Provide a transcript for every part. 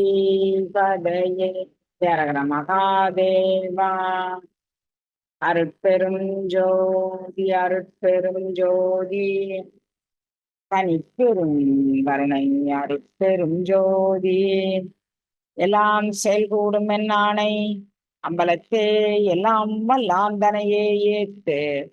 தீபதையே ஜரகர மகாதேவா. அருட்பெரும் ஜோதி அருட்பெரும் ஜோதி. தனிப்பெரும் கருணை அருட்பெரும் ஜோதி. எல்லாம் செயல்கூடும் என்னானை அம்பலத்தே எல்லாம் வல்லாந்தனையே ஏத்து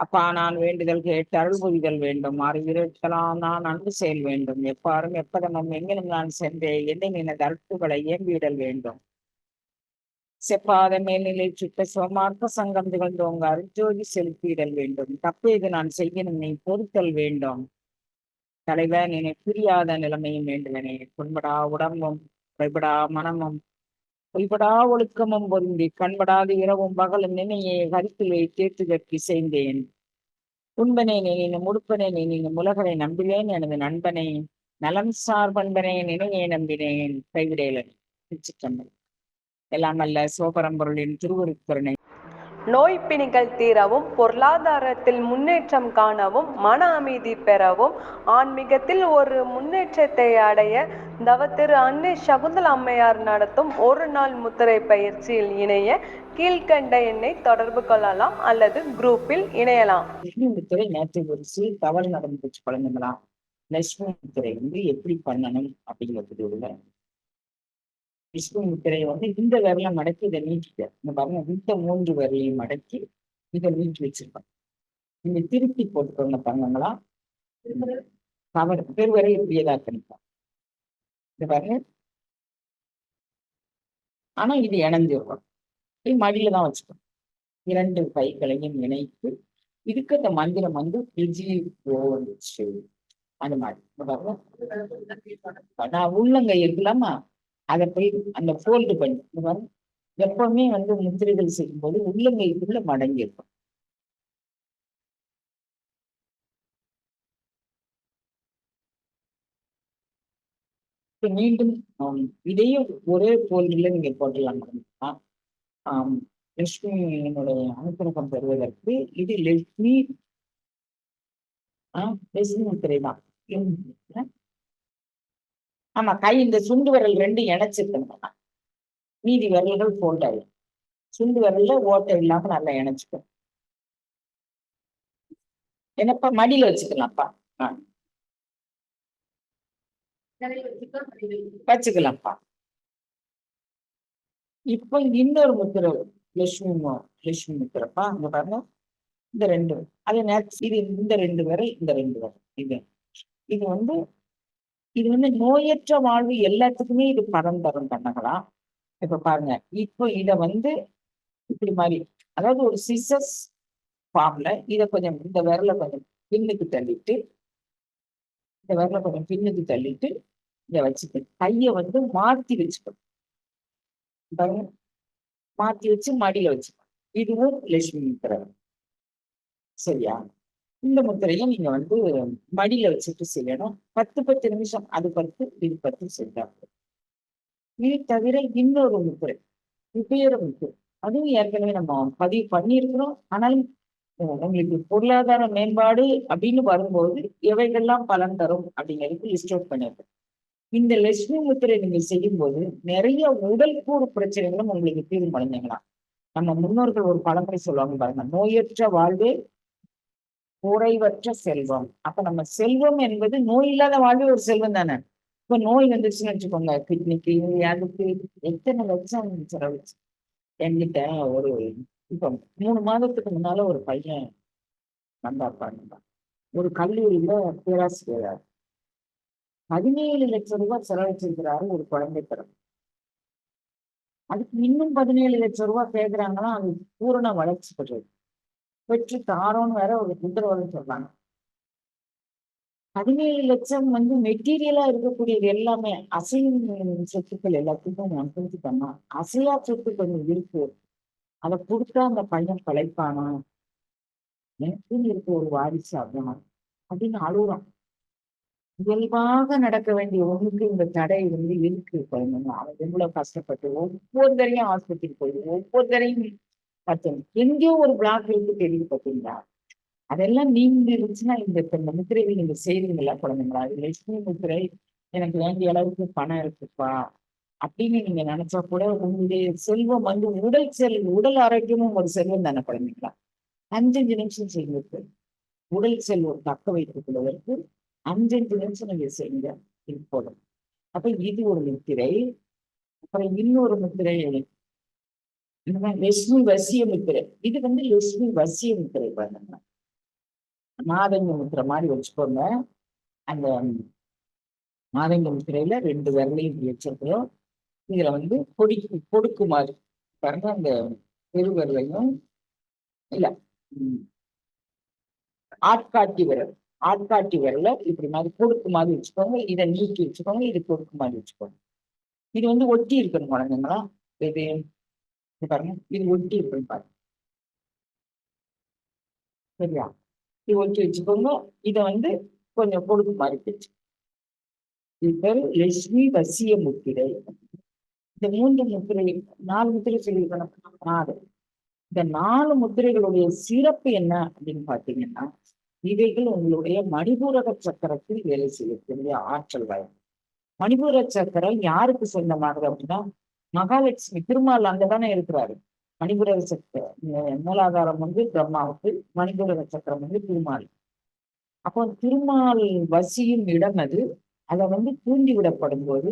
அப்பா நான் வேண்டுதல் கேட்டு அருள் புரிதல் வேண்டும். அறிவிருக்கலாம் நான் அன்பு செயல் வேண்டும். எப்பாரும் எப்பதமும் எங்கிலும் நான் சென்றேன் என்னை நின தற்புகளை ஏம்பிடல் வேண்டும். செப்பாத மேல்நிலை சுட்ட சிவமார்க்க சங்கம் திகழ்ந்தோங்க அருஜோதி செலுத்திடல் வேண்டும். தப்பேது நான் செய்யணும் நீ பொறுத்தல் வேண்டும். தலைவன் என்னை புரியாத நிலைமையும் வேண்டுவனே புண்படா உடம்பும் கைப்படா மனமும் பொய்படா ஒழுக்கமும் பொருந்தி கண்படாத இரவும் பகலும் நினையை கருத்திலே தேற்றுதற்கு செய்தேன் உண்பனே நினைனும் உடுப்பனே நினைனும் உலகனை நம்பினேன் எனது நண்பனே நலம் சார் பண்பனே நினையை நம்பினேன். கைவிடேலன் சிற்றம்பலம் எல்லாம் அல்ல சிவபரம்பொருளின் திருவுருக்கருணை நோய் பிணிகள் தீரவும் பொருளாதாரத்தில் முன்னேற்றம் காணவும் மன அமைதி பெறவும் ஆன்மீகத்தில் ஒரு முன்னேற்றத்தை அடைய தவத்திரு அன்னை சகுந்தல அம்மையார் நடத்தும் ஒரு நாள் முத்திரை பயிற்சியில் இணைய கீழ்கண்ட எண்ணை தொடர்பு கொள்ளலாம் அல்லது குரூப்பில் இணையலாம். முத்திரை நேற்று ஒரு தவறு நடந்துச்சு குழந்தைங்களா? லட்சுமி முத்திரை வந்து எப்படி பண்ணணும் அப்படிங்கிறது விஷ்ணு முத்திரையை வந்து இந்த விரலை மடக்கி இதை நீட்டிக்க. இந்த பாருங்க இந்த மூன்று விரலையும் மடக்கி இதை நீட்டி வச்சிருப்பாங்க. நீங்க திருப்பி போட்டுக்கோங்க பாருங்களா. கவர் பெருவரை இப்படியேதான் கணிப்பா இந்த பாருங்க. ஆனா இது இணைஞ்சிருவோம் இது மடியில தான் வச்சுக்கணும். இரண்டு கைகளையும் இணைத்து இதுக்கு அந்த மந்திரம் வந்து விஜி அந்த மாதிரி. இந்த நான் உள்ளங்கை இருக்கலாமா அதை போய் அந்த ஃபோல்டு பண்ணி இந்த எப்பவுமே வந்து முத்திரைகள் செய்யும்போது உள்ளங்கைக்குள்ள மடங்கி இருக்கும். மீண்டும் இதையும் ஒரே போல்டில் நீங்க போட்டலாம் ஆ, ஆம், லட்சுமியினுடைய அனுகிரகம் பெறுவதற்கு இது லட்சுமி லட்சுமி முத்திரை தான். ஆமா கை இந்த சுண்டு விரல் ரெண்டு இணைச்சிருக்கணும் மீதி விரல்கள் ஃபோல்ட் சுண்டு விரல்ல ஓட்டை இல்லாம நல்லா இணைச்சுக்கணும் என்னப்பா மடியில வச்சுக்கலாம்ப்பா. வச்சுக்கலாம்ப்பா. இப்போ இன்னொரு முத்திரை லட்சுமி லட்சுமி முத்திரப்பா அங்க பாருங்க. இந்த ரெண்டு. அதே நேத்து இது இந்த ரெண்டு விரல் இந்த ரெண்டு விரல். இது. இது வந்து இது வந்து நோயற்ற வாழ்வு எல்லாத்துக்குமே இது பரம் தரும் கண்ணங்களா இப்ப பாருங்க இப்போ இத வந்து இப்படி மாதிரி அதாவது ஒரு சிசஸ் ஃபார்ம்ல இதை கொஞ்சம் இந்த விரல கொஞ்சம் பின்னுக்கு தள்ளிட்டு இந்த விரல கொஞ்சம் பின்னுக்கு தள்ளிட்டு இதை வச்சுட்டு கையை வந்து மாத்தி வச்சுக்கணும். மாத்தி வச்சு மடியில வச்சுக்கணும். இதுவும் லட்சுமி முத்திரை சரியா? இந்த முத்திரையை நீங்க வந்து மடியில வச்சுட்டு செய்யணும். பத்து பத்து நிமிஷம் அது பத்து இது பத்து செய்தாங்க இது தவிர இன்னொரு முத்திரை உபயோக முத்திரை. அதுவும் ஏற்கனவே நம்ம பதிவு பண்ணியிருக்கிறோம். ஆனாலும் உங்களுக்கு பொருளாதார மேம்பாடு அப்படின்னு வரும்போது எவைகள்லாம் பலன் தரும் அப்படிங்கிறது லிஸ்ட் அவுட் பண்ணிருக்கோம் இந்த லட்சுமி முத்திரை நீங்க செய்யும்போது நிறைய உடல் கூறு பிரச்சனைகளும் உங்களுக்கு தீர்வு நம்ம முன்னோர்கள் ஒரு பழமொழி சொல்லுவாங்க பாருங்க நோயற்ற வாழ்வே குறைவற்ற செல்வம். அப்ப நம்ம செல்வம் என்பது நோய் இல்லாத வாழ்வே ஒரு செல்வம் தானே? இப்ப நோய் வந்துச்சுன்னு வச்சுக்கோங்க. கிட்னிக்கு அதுக்கு எத்தனை லட்சம் செலவழிச்சு என்கிட்ட ஒரு இப்ப மூணு மாதத்துக்கு முன்னால ஒரு பையன் வந்தாப்பாங்க ஒரு கல்லூரியில பேராசிரியர் பதினேழு லட்சம் ரூபாய் செலவழிச்சிருக்கிறாரு ஒரு குழந்தை பிறகு அதுக்கு இன்னும் பதினேழு லட்சம் ரூபாய் கேட்கிறாங்கன்னா அது பூரண வளர்ச்சி பெற்றது. பெற்று தாரோன்னு வேற ஒரு உத்தரவாதம் சொல்றாங்க. பதினேழு லட்சம் வந்து மெட்டீரியலா இருக்கக்கூடியது எல்லாமே அசையும் சொத்துக்கள் எல்லாத்துக்கும் நான் புரிஞ்சு பண்ணா அசையா சொத்து கொஞ்சம் இருக்கு. அதை கொடுத்தா அந்த பையன் பழைப்பானா? எனக்குன்னு இருக்க ஒரு வாரிசு அதான். அப்படின்னு அழுகுறான். இயல்பாக நடக்க வேண்டிய ஒண்ணுக்கு இந்த தடை வந்து இருக்கு குழந்தைங்க. அவன் எவ்வளவு கஷ்டப்பட்டு ஒவ்வொரு தரையும் ஆஸ்பத்திரி போய் ஒவ்வொரு தரையும் பார்த்தோம் எங்கேயோ ஒரு பிளாக் இருந்து தெரியுது பார்த்தீங்களா அதெல்லாம் நீங்க இருந்துச்சுன்னா இந்த இப்ப இந்த முத்திரைகள் நீங்க செய்றீங்களா குழந்தைங்களா? இது லட்சுமி முத்திரை எனக்கு வேண்டிய அளவுக்கு பணம் இருக்குப்பா. அப்படின்னு நீங்க நினைச்சா கூட உங்களுடைய செல்வம் வந்து உடல் செல் உடல் ஆரோக்கியமும் ஒரு செல்வம் தானே குழந்தைங்களா? அஞ்சஞ்சு நிமிஷம் செய்வது உடல் செல்வம் தக்க வைத்துக் கொள்வதற்கு அஞ்சஞ்சு நிமிஷம் நீங்க செய்யுங்க. இது போதும். அப்ப இது ஒரு முத்திரை. அப்புறம் இன்னொரு முத்திரை எனக்கு லட்சுமி வசிய முத்திரை இது வந்து லட்சுமி வசிய முத்திரை பாருங்க. மாதங்க முத்திரை மாதிரி வச்சுக்கோங்க. அந்த மாதங்க முத்திரையில ரெண்டு விரலையும் வச்சிருக்கிறோம். இதுல வந்து கொடி கொடுக்கு மாதிரி. பாருங்க அந்த பெருவிரலையும் இல்ல ஆட்காட்டி விரல். ஆட்காட்டி விரல இப்படி மாதிரி கொடுக்கு மாதிரி வச்சுக்கோங்க. இதை நீக்கி வச்சுக்கோங்க. இது கொடுக்கு மாதிரி வச்சுக்கோங்க. இது வந்து ஒட்டி இருக்கணும் குழந்தைங்களா? இது இது பாருங்க. இது ஒட்டி இருக்கணும் பாருங்க. சரியா? இது ஒட்டி வச்சுக்கோங்க. இதை வந்து கொஞ்சம் கொடுத்து மாதிரி வச்சு இது பேரு லட்சுமி வசிய முத்திரை. இந்த மூன்று முத்திரை நாலு முத்திரை சொல்லியிருக்கணும் நாலு இந்த நாலு முத்திரைகளுடைய சிறப்பு என்ன அப்படின்னு பாத்தீங்கன்னா இவைகள் உங்களுடைய மணிபூரக சக்கரத்தில் வேலை செய்யக்கூடிய ஆற்றல் வயம் மணிபூர சக்கரம் யாருக்கு சொந்தமானது அப்படின்னா மகாலட்சுமி திருமால் அங்கதானே இருக்கிறாரு. மணிபுரக சக்கரம் மூலாதாரம் வந்து பிரம்மாவுக்கு மணிபுரக சக்கரம் வந்து திருமால். அப்போ திருமால் வசியும் இடம் அது. அதை வந்து தூண்டி விடப்படும் போது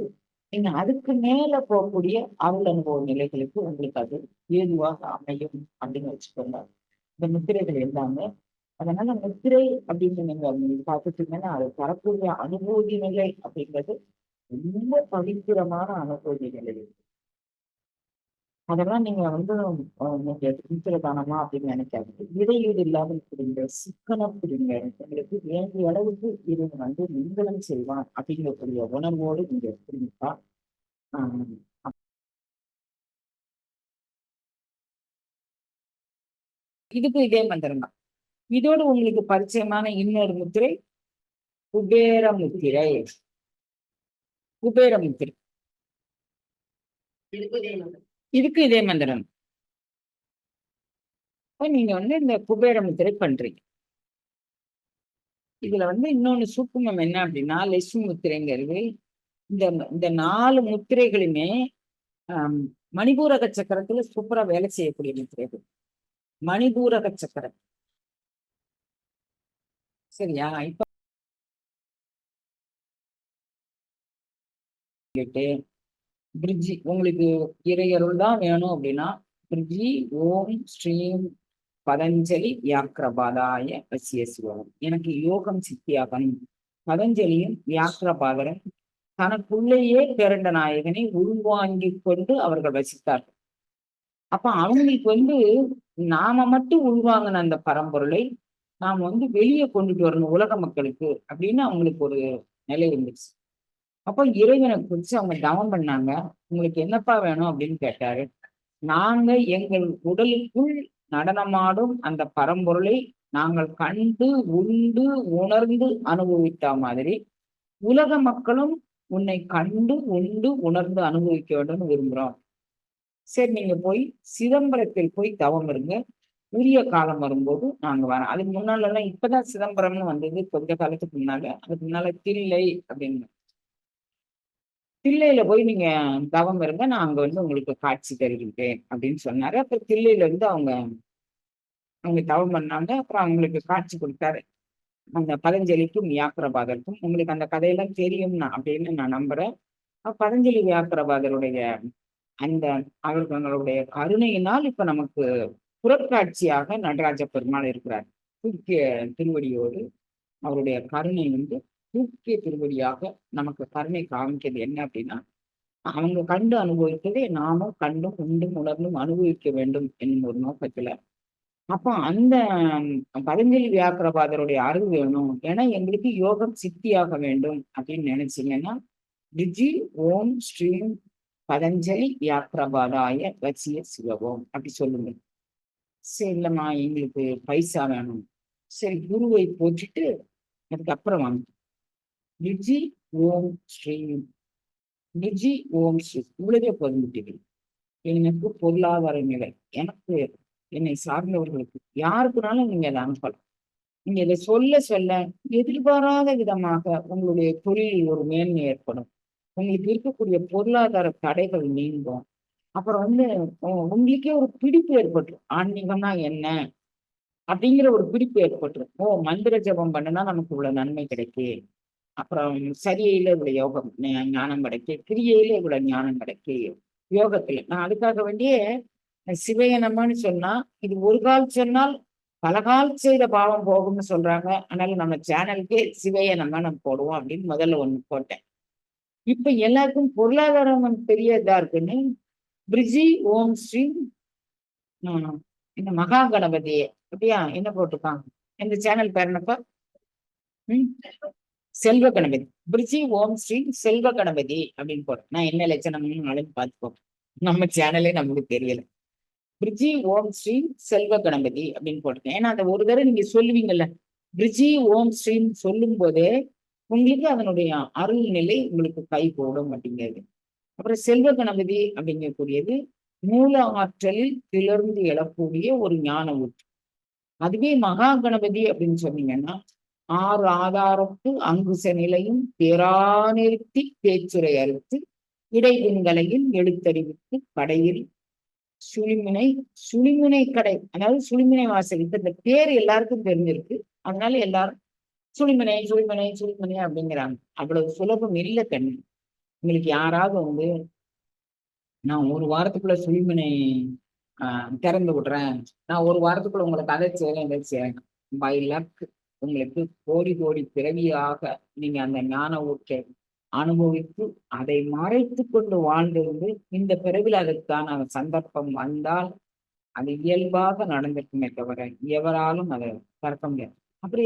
நீங்க அதுக்கு மேல போகக்கூடிய அருள் அனுபவ நிலைகளுக்கு உங்களுக்கு அது ஏதுவாக அமையும் அப்படின்னு வச்சுக்கோங்க. இந்த முத்திரைகள் எல்லாமே அதனால முத்திரை அப்படின்னு நீங்க பார்த்துட்டீங்கன்னா அது தரக்கூடிய அனுபூதி நிலை அப்படிங்கிறது ரொம்ப பவித்திரமான அனுபூதி நிலை. அதெல்லாம் நீங்க வந்து அஹ், நீங்க தானமா அப்படின்னு நினைக்காது இடையீடு இல்லாமல் புரிங்க சிக்கனம் புரிங்க உங்களுக்கு வேண்டிய அளவுக்கு இது வந்து நீங்களும் செய்வான் அப்படிங்கக்கூடிய உணர்வோடு நீங்க புரிஞ்சுப்பா இதுக்கு இதே மந்திரம் தான். இதோடு உங்களுக்கு பரிச்சயமான இன்னொரு முத்திரை குபேர முத்திரை. குபேர முத்திரை. இதுக்கு இதே மந்திரம். இதுக்கு இதே மந்திரம். நீங்க வந்து இந்த குபேர முத்திரை பண்றீங்க. இதுல வந்து இன்னொன்னு சூக்குமம் என்ன அப்படின்னா லட்சுமி முத்திரைங்கிறது இந்த இந்த நாலு முத்திரைகளுமே மணிபூரக சக்கரத்துல சூப்பரா வேலை செய்யக்கூடிய முத்திரைகள் மணிபூரக சக்கரம். சரியா? இப்ப பிரிட்ஜி உங்களுக்கு இறையருள் தான் வேணும் அப்படின்னா பிரிட்ஜி ஓம் ஸ்ரீம் பதஞ்சலி வியாக்கிரபாதாய வசிய சிவம் எனக்கு யோகம் சித்தியாகணும். பதஞ்சலியும் வியாக்கிரபாதரும் தனக்குள்ளேயே பேரண்ட நாயகனை உள்வாங்கி கொண்டு அவர்கள் வசித்தார்கள். அப்ப அவங்களுக்கு வந்து நாம மட்டும் உள்வாங்கின அந்த பரம்பொருளை நாம் வந்து வெளியே கொண்டுட்டு வரணும் உலக மக்களுக்கு அப்படின்னு அவங்களுக்கு ஒரு நிலை இருந்துச்சு. அப்போ இறைவனை குறிச்சு அவங்க தவம் பண்ணாங்க. உங்களுக்கு என்னப்பா வேணும் அப்படின்னு கேட்டாரு. நாங்க எங்கள் உடலுக்குள் நடனமாடும் அந்த பரம்பொருளை நாங்கள் கண்டு உண்டு உணர்ந்து அனுபவித்த மாதிரி உலக மக்களும் உன்னை கண்டு உண்டு உணர்ந்து அனுபவிக்க வேண்டும்னு விரும்புறோம். சரி நீங்க போய் சிதம்பரத்தில் போய் தவம் இருங்க. உரிய காலம் வரும்போது நாங்க வரோம் அதுக்கு முன்னால எல்லாம் இப்பதான் சிதம்பரம்னு வந்தது கொஞ்ச காலத்துக்கு முன்னால. அதுக்கு முன்னால தில்லை அப்படின்னு. தில்லையில போய் நீங்க தவம் இருங்க நான் அங்க வந்து உங்களுக்கு காட்சி தருகின்றேன் அப்படின்னு சொன்னாரு. அப்புறம் தில்லையில இருந்து அவங்க அவங்க தவம் பண்ணாங்க. அப்புறம் அவங்களுக்கு காட்சி கொடுத்தாரு. அந்த பதஞ்சலிக்கும் வியாக்கிரபாதருக்கும். உங்களுக்கு அந்த கதையெல்லாம் தெரியும் நான் அப்படின்னு நான் நம்புறேன். அப்ப பதஞ்சலி வியாக்கிரபாதருடைய அந்த அவர்களுடைய கருணையினால் இப்ப நமக்கு புறக்காட்சியாக நடராஜ பெருமாள் இருக்கிறார். திருவடியோடு அவருடைய கருணை வந்து தூக்கிய திருவடியாக நமக்கு கருணை காமிக்கிறது என்ன அப்படின்னா அவங்க கண்டு அனுபவித்ததை நாமும் கண்டும் உண்டும் உணர்ந்தும் அனுபவிக்க வேண்டும் என்னும் ஒரு நோக்கத்துல. அப்போ அந்த பதஞ்சலி வியாக்கரபாதருடைய அருள் வேணும். ஏன்னா எங்களுக்கு யோகம் சித்தியாக வேண்டும் அப்படின்னு நினைச்சீங்கன்னா ரிஜி ஓம் ஸ்ரீம் பதஞ்சலி வியாக்கரபாதாய வச்சிய சிவவோம் அப்படி சொல்லுங்க. சரி இல்லைம்மா எங்களுக்கு பைசா வேணும். சரி குருவை போட்டுட்டு அதுக்கப்புறம் வாங்க. நிஜி ஓம் ஸ்ரீ நிஜி ஓம் ஸ்ரீ. இவ்வளவே பொருந்துட்டீர்கள் எனக்கு பொருளாதார நிலை. எனக்கு என்னை சார்ந்தவர்களுக்கு யாருக்குனாலும் நீங்க அதை அனுப்பலாம். நீங்க இதை சொல்ல சொல்ல எதிர்பாராத விதமாக உங்களுடைய தொழிலில் ஒரு மேன்மை ஏற்படும். உங்களுக்கு இருக்கக்கூடிய பொருளாதார தடைகள் நீங்கும். அப்புறம் வந்து உங்களுக்கே ஒரு பிடிப்பு ஏற்பட்டுரும். ஆன்மீகம்னா என்ன? அப்படிங்கிற ஒரு பிடிப்பு ஏற்பட்டுரும். ஓ மந்திர ஜபம் பண்ணுனா நமக்கு இவ்வளவு நன்மை கிடைக்கு. அப்புறம் சரியையில இவ்வளவு யோகம் ஞானம் கிடைக்கு கிரியையில இவ்வளவு ஞானம் கிடைக்கு யோகத்துல. நான் அதுக்காக வேண்டியே சிவயனம்னு சொன்னா இது ஒரு கால் சொன்னால் பல கால் செய்த பாவம் போகும்னு சொல்றாங்க. அதனால நம்ம சேனலுக்கே சிவயனமா நம்ம போடுவோம் அப்படின்னு முதல்ல ஒண்ணு போட்டேன். இப்ப எல்லாருக்கும் பொருளாதாரம் பெரிய இதா இருக்குன்னு பிரிஜி ஓம் ஸ்ரீ ஆஹ், இந்த மகா கணபதியே அப்படியா? என்ன போட்டிருக்காங்க? இந்த சேனல் பேர் என்னப்பா? ம்? செல்வ கணபதி. பிரிஜி ஓம் ஸ்ரீ செல்வ கணபதி அப்படின்னு போறோம். நான் என்ன லட்சணம்னு நாளைக்கு பார்த்துக்கோங்க நம்ம சேனலே நமக்கு தெரியல. பிரிஜி ஓம் ஸ்ரீ செல்வ கணபதி அப்படின்னு போட்டிருக்கேன் ஏன்னா அந்த ஒரு தடவை நீங்க சொல்லுவீங்கல்ல. பிரிஜி ஓம் ஸ்ரீன்னு சொல்லும் போதே உங்களுக்கு அதனுடைய அருள் நிலை உங்களுக்கு கை போடும் அப்படிங்கிறது. அப்புறம் செல்வ கணபதி அப்படிங்கக்கூடியது மூல ஆற்றலில் கிளர்ந்து எழக்கூடிய ஒரு ஞான ஊற்று அதுவே மகா கணபதி அப்படின்னு சொன்னீங்கன்னா ஆறு ஆதாரத்து அங்குச நிலையும் பேராநிறுத்தி பேச்சுரை அறுத்து இடைவின்கலையில் எழுத்தறிவித்து கடையில் சுழிமுனை சுழிமுனை கடை அதாவது சுழிமுனை வாசலுக்கு இந்த பேர் எல்லாருக்கும் தெரிஞ்சிருக்கு. அதனால எல்லாரும் சுழிமுனை சுழிமுனை சுழிமனை அப்படிங்கிறாங்க. அவ்வளவு சுலபம் இல்லை கண்ணு. உங்களுக்கு யாராவது வந்து நான் ஒரு வாரத்துக்குள்ள சுழிமுனை ஆஹ் திறந்து விடுறேன். நான் ஒரு வாரத்துக்குள்ள உங்களுக்கு அதை செய்யறேன் இதை செய்யறேன் பை லக் உங்களுக்கு கோடி கோடி பிறவியாக நீங்க அந்த ஞான ஊற்றை அனுபவித்து அதை மறைத்து கொண்டு வாழ்ந்திருந்து இந்த பிறவில் அதற்கான சந்தர்ப்பம் வந்தால் அது இயல்பாக நடந்திருக்குமே தவிர எவராலும் அதை தடுக்க முடியாது.